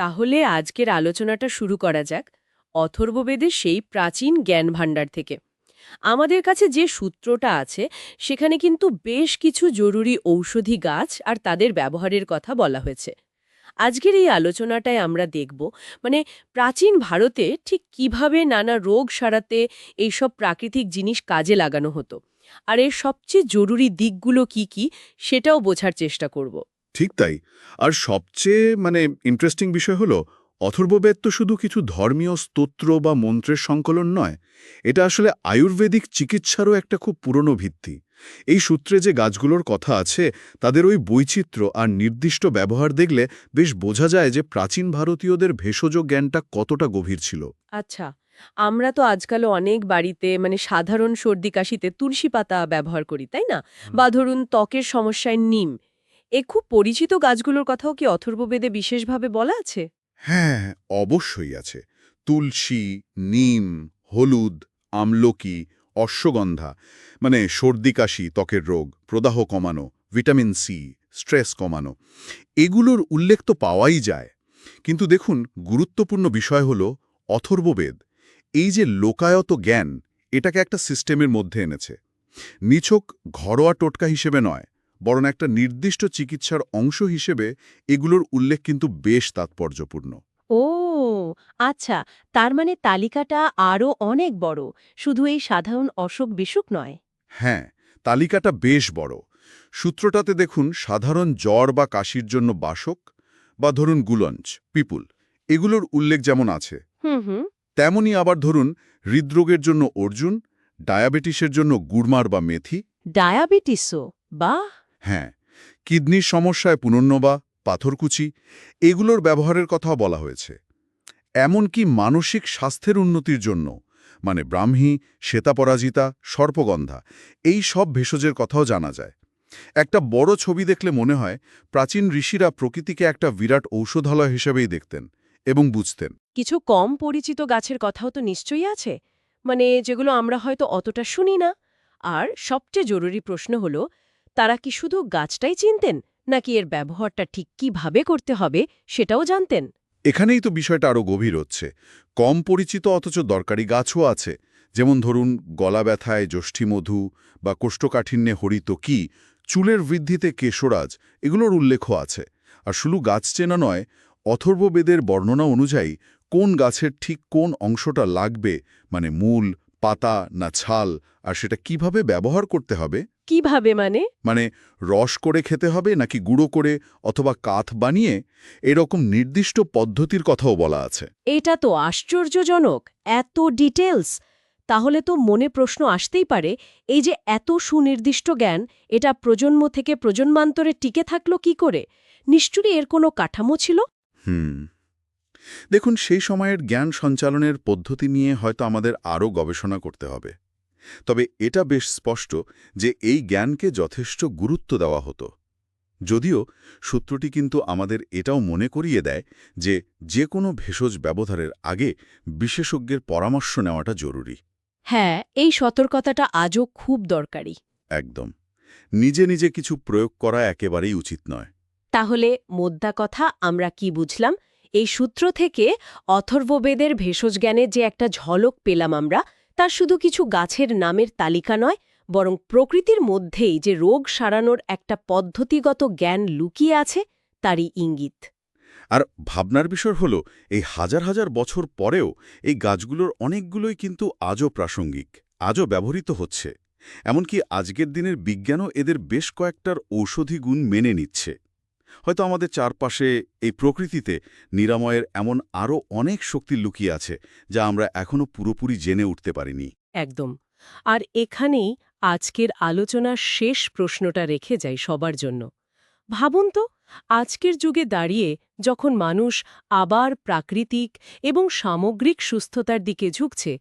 তাহলে আজকের আলোচনাটা শুরু করা যাক অথর্ববেদের সেই প্রাচীন জ্ঞান ভাণ্ডার থেকে। আমাদের কাছে যে সূত্রটা আছে, সেখানে কিন্তু বেশ কিছু জরুরি ঔষধি গাছ আর তাদের ব্যবহারের কথা বলা হয়েছে। আজকের এই আলোচনাটায় আমরা দেখব মানে প্রাচীন ভারতে ঠিক কীভাবে নানা রোগ সারাতে এইসব প্রাকৃতিক জিনিস কাজে লাগানো হতো, আর এর সবচেয়ে জরুরি দিকগুলো কি কি সেটাও বোঝার চেষ্টা করব। ঠিক তাই। আর সবচেয়ে মানে ইন্টারেস্টিং বিষয় হলো অথর্ববেদ তো শুধু কিছু ধর্মীয় স্তোত্র বা মন্ত্রের সংকলন নয় এটা আসলে আয়ুর্বেদিক চিকিৎসারও একটা খুব পুরনো ভিত্তি। এই সূত্রে যে গাছগুলোর কথা আছে তাদের ওই বৈচিত্র্য আর নির্দিষ্ট ব্যবহার দেখলে বেশ বোঝা যায় যে প্রাচীন ভারতীয়দের ভেষজ জ্ঞানটা কতটা গভীর ছিল। আচ্ছা আমরা তো আজকাল অনেক বাড়িতে মানে সাধারণ সর্দি কাশিতে তুলসী পাতা ব্যবহার করি তাই না? বা ধরুন ত্বকের সমস্যায় নিম এ খুব পরিচিত গাছগুলোর কথাও কি অথর্ববেদে বিশেষভাবে বলা আছে? হ্যাঁ অবশ্যই আছে। তুলসী, নিম, হলুদ, আমলকি, অশ্বগন্ধা মানে সর্দি কাশি, ত্বকের রোগ, প্রদাহ কমানো, ভিটামিন সি, স্ট্রেস কমানো, এগুলোর উল্লেখ তো পাওয়াই যায়। কিন্তু দেখুন, গুরুত্বপূর্ণ বিষয় হল অথর্ববেদ। এই যে লোকায়ত জ্ঞান, এটাকে একটা সিস্টেমের মধ্যে এনেছে। নিছক ঘরোয়া টোটকা হিসেবে নয় বরং একটা নির্দিষ্ট চিকিৎসার অংশ হিসেবে এগুলোর উল্লেখ কিন্তু বেশ তাৎপর্যপূর্ণ। ও আচ্ছা তার মানে তালিকাটা আরও অনেক বড় শুধু এই সাধারণ অসুখ বিসুখ নয়? হ্যাঁ তালিকাটা বেশ বড়। সূত্রটাতে দেখুন সাধারণ জ্বর বা কাশির জন্য বাসক বা ধরুন গুলঞ্চ পিপুল এগুলোর উল্লেখ যেমন আছে। হুম হুম। তেমনি আবার ধরুন হৃদরোগের জন্য অর্জুন ডায়াবেটিসের জন্য গুড়মার বা মেথি। ডায়াবেটিসও বা হ্যাঁ কিডনির সমস্যায় পুনর্নবা, পাথরকুচি, এগুলোর ব্যবহারের কথাও বলা হয়েছে। এমনকি মানসিক স্বাস্থ্যের উন্নতির জন্য মানে ব্রাহ্মী, শ্বেতাপরাজিতা, সর্পগন্ধা, এই সব ভেষজের কথাও জানা যায়। একটা বড় ছবি দেখলে মনে হয়, প্রাচীন ঋষিরা প্রকৃতিকে একটা বিরাট ঔষধালয় হিসেবেই দেখতেন এবং বুঝতেন। কিছু কম পরিচিত গাছের কথাও তো নিশ্চয়ই আছে মানে যেগুলো আমরা হয়তো অতটা শুনি না। আর সবচেয়ে জরুরি প্রশ্ন হল তারা কি শুধু গাছটাই চিনতেন, নাকি এর ব্যবহারটা ঠিক কীভাবে করতে হবে সেটাও জানতেন? এখানেই তো বিষয়টা আরও গভীর হচ্ছে। কম পরিচিত অথচ দরকারি গাছও আছে। যেমন ধরুন, গলা ব্যথায় যষ্ঠিমধু বা কোষ্ঠকাঠিন্যে হরিত কি, চুলের বৃদ্ধিতে কেশরাজ, এগুলোর উল্লেখও আছে। আর শুধু গাছ চেনা নয়, অথর্ববেদের বর্ণনা অনুযায়ী কোন গাছের ঠিক কোন অংশটা লাগবে মানে মূল পাতা না ছাল আর সেটা কীভাবে ব্যবহার করতে হবে? কীভাবে মানে? মানে রস করে খেতে হবে নাকি গুঁড়ো করে অথবা কাঠ বানিয়ে? এরকম নির্দিষ্ট পদ্ধতির কথাও বলা আছে। এটা তো আশ্চর্যজনক এত ডিটেলস তাহলে তো মনে প্রশ্ন আসতেই পারে এই যে এত সুনির্দিষ্ট জ্ঞান এটা প্রজন্ম থেকে প্রজন্মান্তরে টিকে থাকল কি করে? নিশ্চয়ই এর কোনো কাঠামো ছিল? হুম। দেখুন সেই সময়ের জ্ঞান সঞ্চালনের পদ্ধতি নিয়ে হয়তো আমাদের আরও গবেষণা করতে হবে। তবে এটা বেশ স্পষ্ট যে এই জ্ঞানকে যথেষ্ট গুরুত্ব দেওয়া হতো। যদিও সূত্রটি কিন্তু আমাদের এটাও মনে করিয়ে দেয় যে যে কোনো ভেষজ ব্যবহারের আগে বিশেষজ্ঞের পরামর্শ নেওয়াটা জরুরি। হ্যাঁ এই সতর্কতাটা আজও খুব দরকারি। একদম। নিজে নিজে কিছু প্রয়োগ করা একেবারেই উচিত নয়। তাহলে মোদ্দা কথা আমরা কি বুঝলাম? এই সূত্র থেকে অথর্ববেদের ভেষজ জ্ঞানের যে একটা ঝলক পেলাম আমরা তার শুধু কিছু গাছের নামের তালিকা নয়, বরং প্রকৃতির মধ্যেই যে রোগ সারানোর একটা পদ্ধতিগত জ্ঞান লুকিয়ে আছে, তারই ইঙ্গিত। আর ভাবনার বিষয় হল, এই হাজার হাজার বছর পরেও এই গাছগুলোর অনেকগুলোই কিন্তু আজও প্রাসঙ্গিক, আজও ব্যবহৃত হচ্ছে। এমনকি আজকের দিনের বিজ্ঞানও এদের বেশ কয়েকটার ঔষধি গুণ মেনে নিচ্ছে। হয়তো আমাদের চারপাশে এই প্রকৃতিতে নিরাময়ের এমন আরও অনেক শক্তি লুকিয়ে আছে, যা আমরা এখনও পুরোপুরি জেনে উঠতে পারিনি। একদম। আর এখানেই আজকের আলোচনার শেষ প্রশ্নটা রেখে যাই সবার জন্য। ভাবুন তো, আজকের যুগে দাঁড়িয়ে যখন মানুষ আবার প্রাকৃতিক এবং সামগ্রিক সুস্থতার দিকে ঝুঁকছে,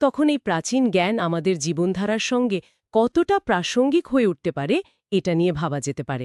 তখন এই প্রাচীন জ্ঞান আমাদের জীবনধারার সঙ্গে কতটা প্রাসঙ্গিক হয়ে উঠতে পারে, এটা নিয়ে ভাবা যেতে পারে।